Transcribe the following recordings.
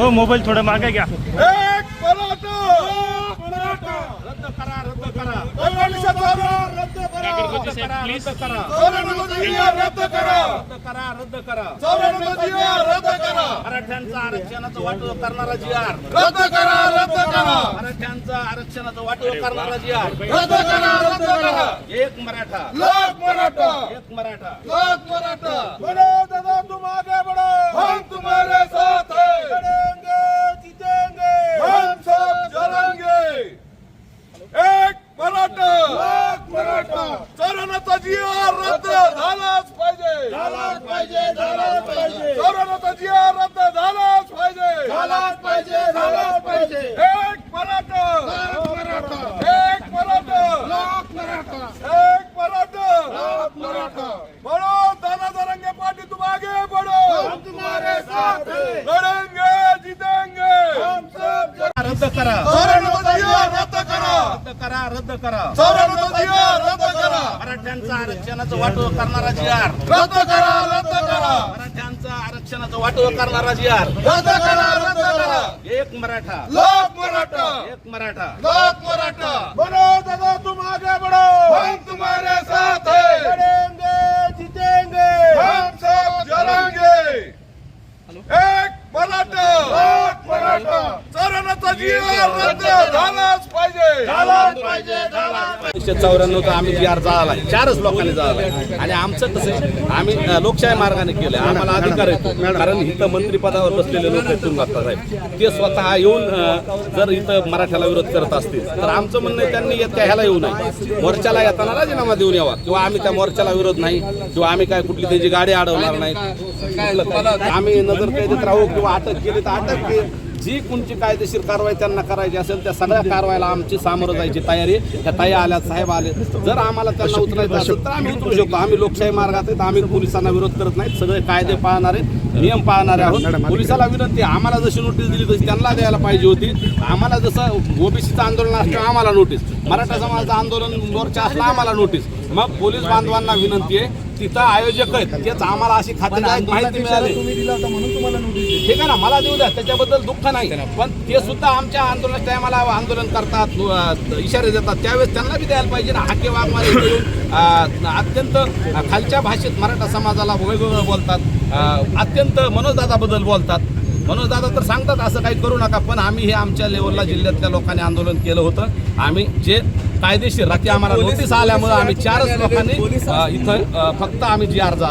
हो मोबाईल थोडं मागे घ्या. एक मराठा मराठा रद्द करा रद्द करा. एकोणीसशे चौऱ्याण्णव रद्द करा. रद्द करा रद्द करा. चौऱ्याण्णव जिल्हा रद्द करा रद्द करा रद्द करा. चौऱ्याण्णव जिल्हा रद्द करा. मराठ्यांचं आरक्षणाचं वाटप करणारा जी आर. रद्द करा रद्द करा. मराठ्यांचं आरक्षणाचं वाटप करणारा जी आर. रद्द करा रद्द करा. एक मराठा. लोक मराठा. एक मराठा. लोक मराठा. बडो दादा तुम आगे बढ़ो हम तुम्हारे साथ हैं लड़ेंगे जीतेंगे हम सब जलेंगे एक मराठा लोक मराठा चौऱ्याण्णवचा जिहार रद्द झालाच पाहिजे झालाच पाहिजे झालाच पाहिजे चौऱ्याण्णवचा जिहार रद्द झालाच पाहिजे झालाच पाहिजे झालाच पाहिजे एक मराठा एक मराठा लोक मराठा एक मराठा लोक मराठा बढ़ो दादा दरंगे पार्टी तुम आगे बढ़ो हम तुम्हारे साथ लड़ेंगे जीतेंगे. हम सब रद्द करा. रद्द करा. रद्द करा रद्द करा. रद्द करा. मराठ्यांचं आरक्षणाचं वाटप करणारा जी आर रद्द करा रद्द करा. आरक्षणाचं वाटप करणारा जी आर रद्द करा रद्द करा. एक मराठा. लोक मराठा. एक मराठा. लोक मराठा. बड़ो दादा तुम आगे बढ़ो हम तुम्हारे साथ हैं. लड़ेंगे जीतेंगे. हम सब जलेंगे. एक मराठा. लोक मराठा. चौऱ्याण्णवचा जिहार रद्द झालाच पाहिजे. झालाच पाहिजे झालाच एकोणीसशे चौऱ्याण्णवचा आम्ही जी आर जाळला चारच लोकांनी जाळला आणि आमचं कसं आहे, आम्ही लोकशाही मार्गाने केलं आम्हाला अधिकार येतो कारण इथं मंत्रिपदावर बसलेले लोक आहेत तुंगाप्पा साहेब. ते स्वतः येऊन जर इथं मराठ्याला विरोध करत असतील तर आमचं म्हणणं आहे त्यांनी येत ह्याला येऊ नये. मोर्चाला येताना राजीनामा देऊन यावा. किंवा आम्ही त्या मोर्चाला विरोध नाही किंवा आम्ही काय कुठली त्याची गाडी अडवणार नाही. आम्ही नजर कैदेत राहू किंवा अटक केली तर अटक केली. जी कोणची कायदेशीर कारवाई त्यांना करायची असेल त्या सगळ्या कारवाईला आमची सामोरं जायची तयारी. त्या ताई आल्या साहेब आले. जर आम्हाला त्यांना उतरायचं असेल तर आम्ही उतरू शकतो. आम्ही लोकशाही मार्गात आहेत आम्ही पोलिसांना विरोध करत नाहीत. सगळे कायदे पाळणारे नियम पाळणारे आहोत. पोलिसाला विनंती आम्हाला जशी नोटीस दिली तशी त्यांना द्यायला पाहिजे होती. आम्हाला जसं ओबीसीचं आंदोलन असतं आम्हाला नोटीस. मराठा समाजाचं आंदोलन मोर्चा असला आम्हाला नोटीस. मग पोलीस बांधवांना विनंती आहे तिथं आयोजक आहेत. तेच आम्हाला अशी खात्रीदायक माहिती मिळाली. ठीक आहे ना मला देऊ द्या त्याच्याबद्दल दुःख नाही. पण ते सुद्धा आमच्या आंदोलनाच्या टायमाला आंदोलन करतात इशारे देतात. त्यावेळेस त्यांना बी द्यायला पाहिजे ना हाके वाघमारे अत्यंत खालच्या भाषेत मराठा समाजाला वेगवेगळं बोलतात. अत्यंत मनोजदादाबद्दल बोलतात. मनोजदादा तर सांगतात असं काही करू नका पण आम्ही हे आमच्या लेवलला जिल्ह्यातल्या लोकांनी आंदोलन केलं होतं. आम्ही जे कायदेशीर रात्री आम्हाला नोटीस आल्यामुळे आम्ही चारच लोकांनी इथं फक्त आम्ही जी अर्ज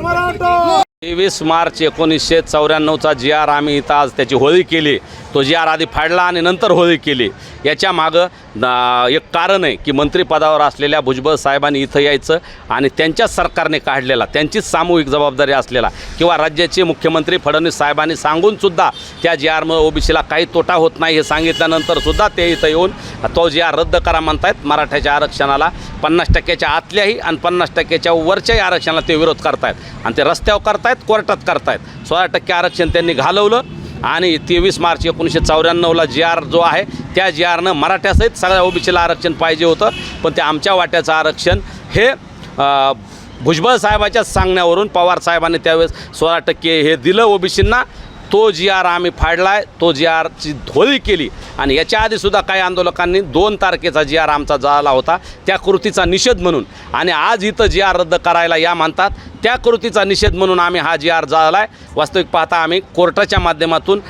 मराठा! तेवीस मार्च एकोणीसशे चौऱ्याण्णवचा जी आर आम्ही इथं आज त्याची होळी केली. तो जी आर आधी फाडला आणि नंतर होळी केली. याच्या मागं एक कारण आहे की मंत्रिपदावर असलेल्या भुजबळ साहेबांनी इथं यायचं आणि त्यांच्याच सरकारने काढलेला त्यांचीच सामूहिक जबाबदारी असलेला किंवा राज्याचे मुख्यमंत्री फडणवीस साहेबांनी सांगूनसुद्धा त्या जी आरमुळे ओबीसीला काही तोटा होत नाही हे सांगितल्यानंतरसुद्धा ते इथं येऊन तो जी आर रद्द करा म्हणतायत मराठ्याच्या आरक्षणाला. पन्नास टक्क्याच्या आतल्याही आणि पन्नास टक्क्याच्या वरच्याही आरक्षणाला ते विरोध करतायत. आणि ते रस्त्यावर करतायत कोर्टात करतायत. सोळा टक्के आरक्षण त्यांनी घालवलं आणि तेवीस मार्च एकोणीसशे चौऱ्याण्णवला जी आर जो आहे त्या जी आरनं मराठ्यासहित सगळ्या ओबीसीला आरक्षण पाहिजे होतं. पण ते आमच्या वाट्याचं आरक्षण हे भुजबळ साहेबाच्याच सांगण्यावरून पवार साहेबांनी त्यावेळेस सोळा टक्के हे दिलं ओबीसींना. तो जी आर आम्ही फाडलाय तो जी आरची धोळी केली. आणि याच्या आधीसुद्धा काही आंदोलकांनी दोन तारखेचा जी आर आमचा झाला होता त्या कृतीचा निषेध म्हणून. आणि आज इथं जी आर रद्द करायला या म्हणतात त्या कृतीचा निषेध म्हणून आम्ही हा जी आर झाला आहे वास्तविक पाहता आम्ही कोर्टाच्या माध्यमातून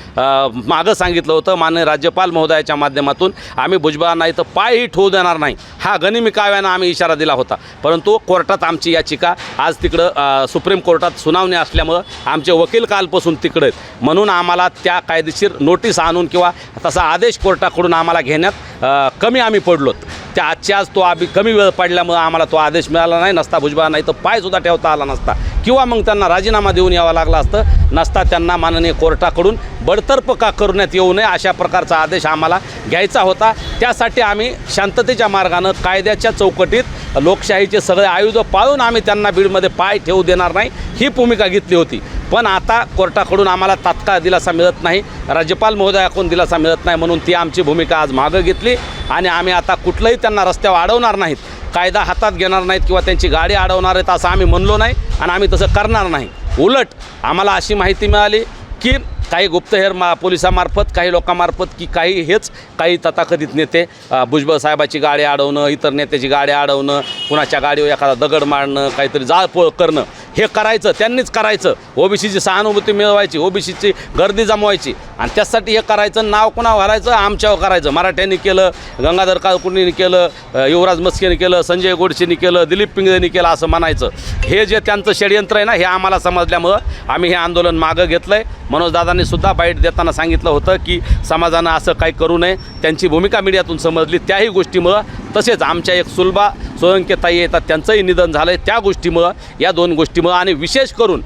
मागं सांगितलं होतं माननीय राज्यपाल महोदयाच्या माध्यमातून. आम्ही भुजबळांना इथं पायही ठेवू देणार नाही. हा गनिमी काव्यानं आम्ही इशारा दिला होता. परंतु कोर्टात आमची याचिका आज तिकडं सुप्रीम कोर्टात सुनावणी असल्यामुळं आमचे वकील कालपासून तिकडे आहेत. म्हणून आम्हाला त्या कायदेशीर नोटीस आणून किंवा तसा आदेश कोर्टाकडून आम्हाला घेण्यात कमी आम्ही पडलोत. त्या आजच्या आज तो आम्ही कमी वेळ पडल्यामुळं आम्हाला तो आदेश मिळाला नाही नसता भुजबळ नाही तर पायसुद्धा ठेवता आला नसता. किंवा मग त्यांना राजीनामा देऊन यावा लागला असतं नसता त्यांना माननीय कोर्टाकडून बडतर्फ का करण्यात येऊ नये अशा प्रकारचा आदेश आम्हाला घ्यायचा होता. त्यासाठी आम्ही शांततेच्या मार्गानं कायद्याच्या चौकटीत लोकशाहीचे सगळे आयुध पाळून आम्ही त्यांना बीडमध्ये पाय ठेवू देणार नाही ही भूमिका घेतली होती. पण आता कोर्टाकडून आम्हाला तात्काळ दिलासा मिळत नाही राज्यपाल महोदयाकडून दिलासा मिळत नाही म्हणून ती आमची भूमिका आज मागं घेतली आणि आम्ही आता कुठलंही त्यांना रस्त्यावर अडवणार नाहीत. कायदा हातात घेणार नाहीत किंवा त्यांची गाडी अडवणार आहेत असं आम्ही म्हणलो नाही आणि आम्ही तसं करणार नाही. उलट आम्हाला अशी माहिती मिळाली की काही गुप्तहेर मा पोलिसामार्फत काही लोकांमार्फत की काही हेच काही तथाकथित नेते भुजबळ साहेबाची गाडी अडवणं इतर नेत्याची गाडी अडवणं कुणाच्या गाडीवर एखादा दगड मारणं काहीतरी जाळपोळ करणं हे करायचं त्यांनीच करायचं. ओबीसीची सहानुभूती मिळवायची ओबीसीची गर्दी जमवायची. आणि त्यासाठी हे करायचं नाव कुणा घालायचं? आमच्यावर करायचं. मराठ्यांनी केलं गंगाधर काळकुंडीने केलं युवराज मस्केने केलं संजय गोडसेनी केलं दिलीप पिंगळेनी केलं असं म्हणायचं. हे जे त्यांचं षडयंत्र आहे ना हे आम्हाला समजल्यामुळं आम्ही हे आंदोलन मागं घेतलं आहे मनोजदादांनी सुद्धा बाईट देताना सांगितलं होतं की समाजानं असं काही करू नये. त्यांची भूमिका मीडियातून समजली. त्याही गोष्टीमुळं तसेच आमच्या एक सुलभा सोळंके ताई येतात त्यांचंही निधन झालं आहे त्या गोष्टीमुळं या दोन गोष्टीमुळं. आणि विशेष करून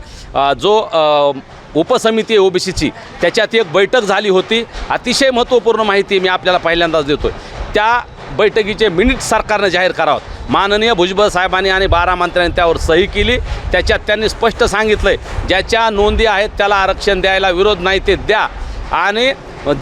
जो उपसमिती आहे ओबीसीची त्याच्यात एक बैठक झाली होती. अतिशय महत्त्वपूर्ण माहिती मी आपल्याला पहिल्यांदाच देतो आहे त्या बैठकीचे मिनिट सरकारनं जाहीर करावं. माननीय भुजबळ साहेबांनी आणि बारा मंत्र्यांनी त्यावर सही केली. त्याच्यात त्यांनी स्पष्ट सांगितलं आहे ज्याच्या नोंदी आहेत त्याला आरक्षण द्यायला विरोध नाही ते द्या. आणि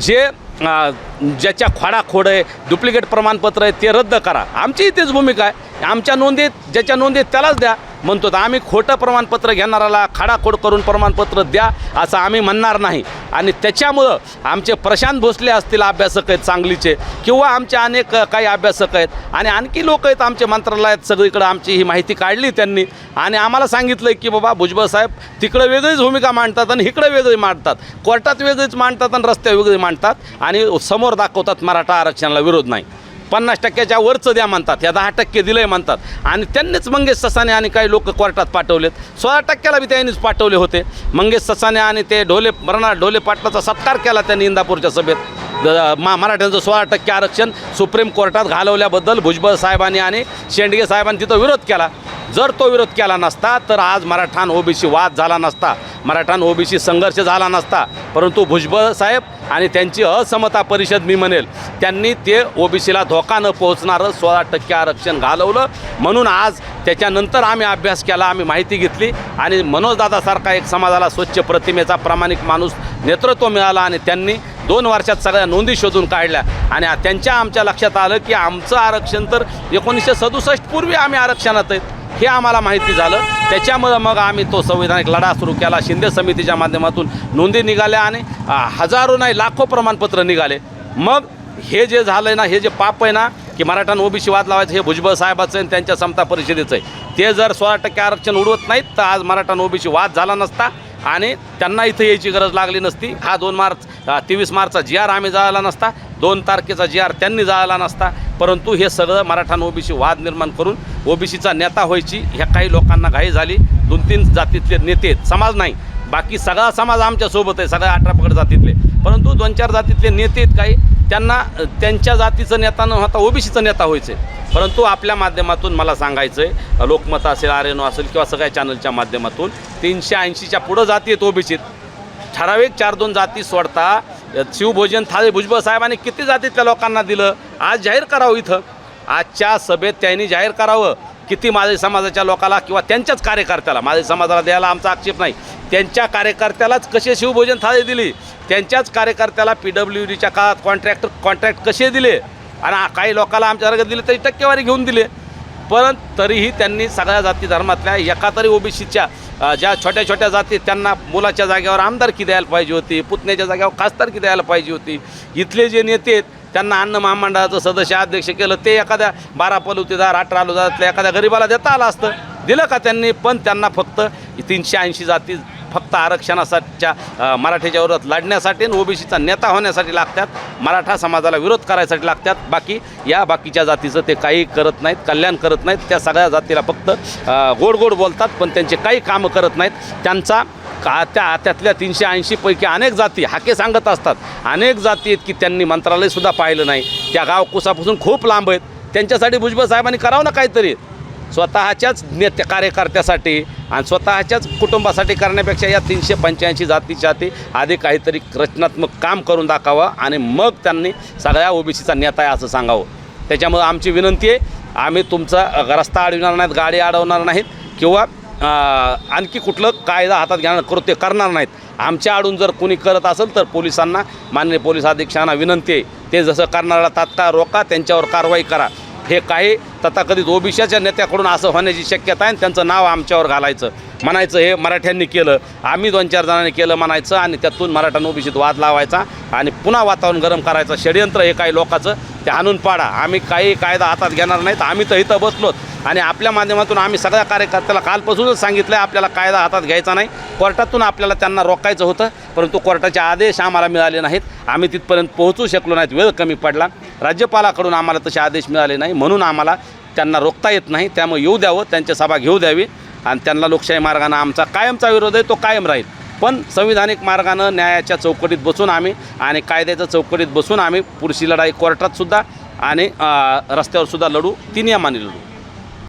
जे ज्याच्या खोडाखोड आहे डुप्लिकेट प्रमाणपत्र आहे ते रद्द करा. आमची तीच भूमिका आहे. आमच्या नोंदीत ज्याच्या नोंदीत त्यालाच द्या. म्हणतो तर आम्ही खोटं प्रमाणपत्र घेणाराला खाडाखोड करून प्रमाणपत्र द्या असं आम्ही म्हणणार नाही. आणि त्याच्यामुळं आमचे प्रशांत भोसले असतील अभ्यासक आहेत सांगलीचे किंवा आमचे अनेक काही अभ्यासक आहेत आणि आणखी लोक आहेत आमचे मंत्रालयात सगळीकडं आमची ही माहिती काढली त्यांनी. आणि आम्हाला सांगितलं की बाबा भुजबळ साहेब तिकडं वेगळीच भूमिका मांडतात आणि इकडं वेगळी मांडतात. कोर्टात वेगळीच मांडतात आणि रस्त्यावर वेगळी मांडतात आणि समोर दाखवतात मराठा आरक्षणाला विरोध नाही. पन्नास टक्क्याच्या वरचं द्या म्हणतात. या दहा टक्के दिलंय म्हणतात. आणि त्यांनीच मंगेश ससाने आणि काही लोक कोर्टात पाठवलेत. सोळा टक्क्याला बी त्यांनीच पाठवले होते. मंगेश ससाने आणि ते ढोले मरणार ढोले पाटलाचा सत्कार केला त्यांनी इंदापूरच्या सभेत. मा मराठ्यांचं सोळा टक्के आरक्षण सुप्रीम कोर्टात घालवल्याबद्दल भुजबळ साहेबांनी आणि शेंडगे साहेबांनी तिथं विरोध केला. जर तो विरोध केला नसता तर आज मराठान ओबीसी वाद झाला नसता. मराठान ओबीसी संघर्ष झाला नसता. परंतु भुजबळ साहेब आणि त्यांची असमता परिषद मी म्हणेल त्यांनी ते ओबीसीला धोका न पोहोचणारं सोळा टक्के आरक्षण घालवलं. म्हणून आज त्याच्यानंतर आम्ही अभ्यास केला आम्ही माहिती घेतली आणि मनोजदादासारखा एक समाजाला स्वच्छ प्रतिमेचा प्रामाणिक माणूस नेतृत्व मिळाला आणि त्यांनी दोन वर्षात सगळ्या नोंदी शोधून काढल्या. आणि त्यांच्या आमच्या लक्षात आलं की आमचं आरक्षण तर एकोणीसशे सदुसष्ट पूर्वी आम्ही आरक्षणात आहेत. हे आम्हाला माहिती झालं. त्याच्यामुळं मग आम्ही तो संविधानिक लढा सुरू केला. शिंदे समितीच्या माध्यमातून नोंदी निघाल्या आणि हजारो नाही लाखो प्रमाणपत्र निघाले. मग हे जे झालं आहे ना हे जे पाप आहे ना की मराठानं ओबीसी वाद लावायचं हे भुजबळ साहेबाचं आहे आणि त्यांच्या समता परिषदेचं आहे. ते जर सोळा टक्के आरक्षण उडवत नाहीत तर आज मराठानं ओबीसी वाद झाला नसता. आणि त्यांना इथं यायची गरज लागली नसती. हा दोन मार्च तेवीस मार्चचा जी आर आम्ही जाळला नसता दोन तारखेचा जी आर त्यांनी जायला नसता परंतु हे सगळं मराठा ओबीसी वाद निर्माण करून ओबीसीचा नेता व्हायची ह्या काही लोकांना घाई झाली. दोन तीन जातीतले नेते आहेत समाज नाही. बाकी सगळा समाज आमच्यासोबत आहे सगळ्या अठरा पकड जातीतले. परंतु दोन चार जातीतले नेते आहेत काही त्यांना त्यांच्या जातीचं नेता न होता ओबीसीचं नेता व्हायचं. आहे परंतु आपल्या माध्यमातून मला सांगायचं आहे लोकमत असेल आर एन ओ असेल किंवा सगळ्या चॅनलच्या माध्यमातून तीनशे ऐंशीच्या पुढं जाती आहेत ओबीसीत. ठराविक चार दोन जाती सोडता. शिवभोजन थाळे भुजबळ साहेबांनी किती जातीतल्या लोकांना दिलं? आज जाहीर करावं इथं. आजच्या सभेत त्यांनी जाहीर करावं. किती माझे समाजाच्या लोकाला किंवा त्यांच्याच कार्यकर्त्याला माझे समाजाला द्यायला आमचा आक्षेप नाही. त्यांच्या कार्यकर्त्यालाच कसे शिवभोजन थाळे दिली? त्यांच्याच कार्यकर्त्याला पी डब्ल्यू डीच्या काळात कॉन्ट्रॅक्टर कॉन्ट्रॅक्ट कसे दिले? आणि काही लोकांना आमच्या वर्गात दिले तरी टक्केवारी घेऊन दिले. पण तरीही त्यांनी सगळ्या जाती धर्मातल्या एका तरी ओबीसीच्या ज्या छोट्या छोट्या जाती त्यांना मुलाच्या जागेवर आमदारकी द्यायला पाहिजे होती पुतण्याच्या जागेवर खासदारकी द्यायला पाहिजे होती. इथले जे नेते आहेत त्यांना अन्न महामंडळाचं सदस्य अध्यक्ष केलं ते एखाद्या बारा पलुतेदार अठरा आलुदारातल्या एखाद्या गरीबाला देता आलं असतं. दिलं का त्यांनी? पण त्यांना फक्त तीनशे ऐंशी जाती फक्त आरक्षणासाठीच्या मराठीच्या विरोधात लढण्यासाठी आणि ओबीसीचा नेता होण्यासाठी लागतात. मराठा समाजाला विरोध करायसाठी लागतात. बाकी या बाकीच्या जातीचं ते काही करत नाहीत कल्याण करत नाहीत. त्या सगळ्या जातीला फक्त गोड गोड बोलतात पण त्यांचे काही कामं करत नाहीत. त्यांचा का त्या त्यातल्या तीनशे ऐंशीपैकी अनेक जाती हाके सांगत असतात. अनेक जाती आहेत की त्यांनी मंत्रालयसुद्धा पाहिलं नाही. त्या गाव कुसापासून खूप लांब आहेत. त्यांच्यासाठी भुजबळ साहेबांनी करावं ना काहीतरी? स्वतःच्याच नेत्या कार्यकर्त्यासाठी आणि स्वतःच्याच कुटुंबासाठी करण्यापेक्षा या तीनशे पंच्याऐंशी जातीच्या ते आधी काहीतरी रचनात्मक काम करून दाखावं आणि मग त्यांनी सगळ्या ओबीसीचा नेता आहे असं सांगावं. त्याच्यामुळं आमची विनंती आहे आम्ही तुमचा रस्ता अडविणार नाहीत गाडी अडवणार नाहीत किंवा आणखी कुठलं कायदा हातात घेणार कृत्य करणार नाहीत. आमच्या आडून जर कोणी करत असेल तर पोलिसांना माननीय पोलीस अधीक्षकांना विनंती आहे ते जसं करणाऱ्याला तात्काळ रोका त्यांच्यावर कारवाई करा. हे काही तथाकथित ओबीसीच्या नेत्याकडून असं होण्याची शक्यता आहे आणि त्यांचं नाव आमच्यावर घालायचं. म्हणायचं हे मराठ्यांनी केलं आम्ही दोन चार जणांनी केलं म्हणायचं आणि त्यातून मराठ्यांना ओबीसीत वाद लावायचा आणि पुन्हा वातावरण गरम करायचं. षडयंत्र हे काही लोकांचं ते आणून पाडा. आम्ही काही कायदा हातात घेणार नाहीत. आम्ही तर इथं बसलोत आणि आपल्या माध्यमातून आम्ही सगळ्या कार्यकर्त्याला कालपासूनच सांगितलं आहे आपल्याला कायदा हातात घ्यायचा नाही. कोर्टातून आपल्याला त्यांना रोखायचं होतं परंतु कोर्टाचे आदेश आम्हाला मिळाले नाहीत. आम्ही तिथपर्यंत पोहोचू शकलो नाहीत. वेळ कमी पडला. राज्यपालाकडून आम्हाला तसे आदेश मिळाले नाही. म्हणून आम्हाला त्यांना रोखता येत नाही त्यामुळे येऊ द्यावं त्यांची सभा घेऊ द्यावी आणि त्यांना लोकशाही मार्गानं आमचा कायमचा विरोध आहे तो कायम राहील. पण संविधानिक मार्गानं न्यायाच्या चौकटीत बसून आम्ही आणि कायद्याच्या चौकटीत बसून आम्ही पुरुषी लढाई कोर्टात सुद्धा आणि रस्त्यावर सुद्धा लढू ती नियमाने लढू.